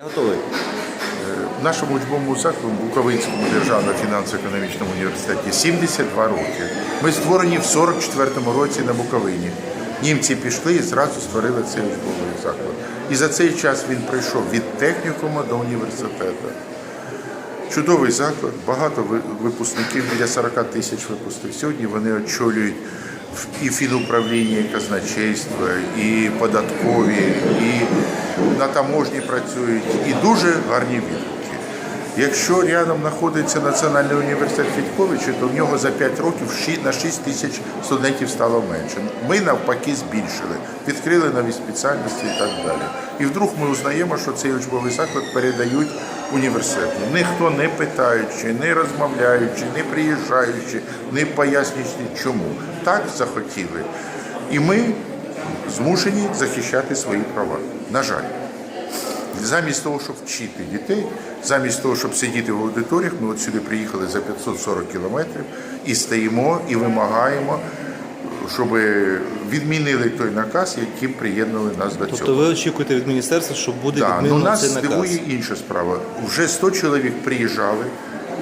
Готовий. В нашому учбовому закладу Буковинському державному фінансово-економічному університеті 72 роки. Ми створені в 44-му році на Буковині. Німці пішли і зразу створили цей учбовий заклад. І за цей час він прийшов від технікуму до університету. Чудовий заклад, багато випускників, біля 40 тисяч випускників. Сьогодні вони очолюють в- і фінуправління, і казначейство, і податкові, і на таможні працюють, і дуже гарні відгуки. Якщо рядом знаходиться Національний університет Федьковича, то в нього за 5 років на 6 тисяч студентів стало менше. Ми навпаки збільшили, відкрили нові спеціальності і так далі. І вдруг ми узнаємо, що цей учбовий заклад передають університету. Ніхто не питаючи, не розмовляючи, не приїжджаючи, не пояснюючи чому. Так захотіли. І ми змушені захищати свої права. На жаль. Замість того, щоб вчити дітей, замість того, щоб сидіти в аудиторіях, ми от сюди приїхали за 540 кілометрів і стоїмо і вимагаємо, щоб відмінили той наказ, яким приєднали нас до цього. Тобто ви очікуєте від міністерства, що буде Так, ну відмінено нас цей наказ? дивує інша справа. Вже 100 чоловік приїжджали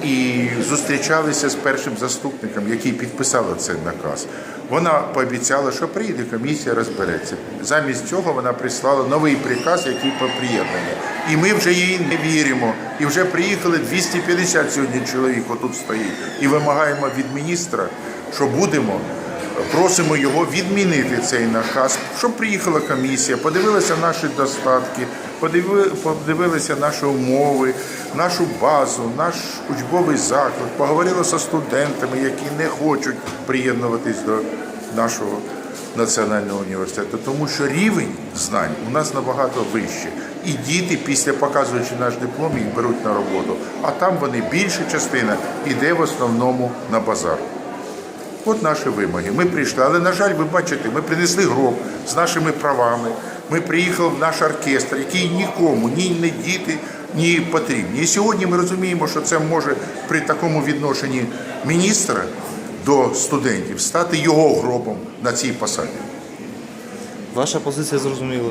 і зустрічалися з першим заступником, який підписав цей наказ. Вона пообіцяла, що прийде комісія, розбереться. Замість цього вона прислала новий приказ, який по приєднанню. І ми вже їй не віримо. І вже приїхали 250 сьогодні чоловік отут стоїть. І вимагаємо від міністра, що будемо Просимо його відмінити цей наказ, щоб приїхала комісія, подивилася наші достатки, подиви- подивилася наші умови, нашу базу, наш учбовий заклад, поговорила зі студентами, які не хочуть приєднуватись до нашого національного університету, тому що рівень знань у нас набагато вищий. І діти, після показуючи наш диплом, їх беруть на роботу. А там вони більша частина йде в основному на базар. От наші вимоги. Ми прийшли, але на жаль, ви бачите, ми принесли гроб з нашими правами. Ми приїхали в наш оркестр, який нікому, ні не діти, ні потрібні. І сьогодні ми розуміємо, що це може при такому відношенні міністра до студентів стати його гробом на цій посаді. Ваша позиція зрозуміла.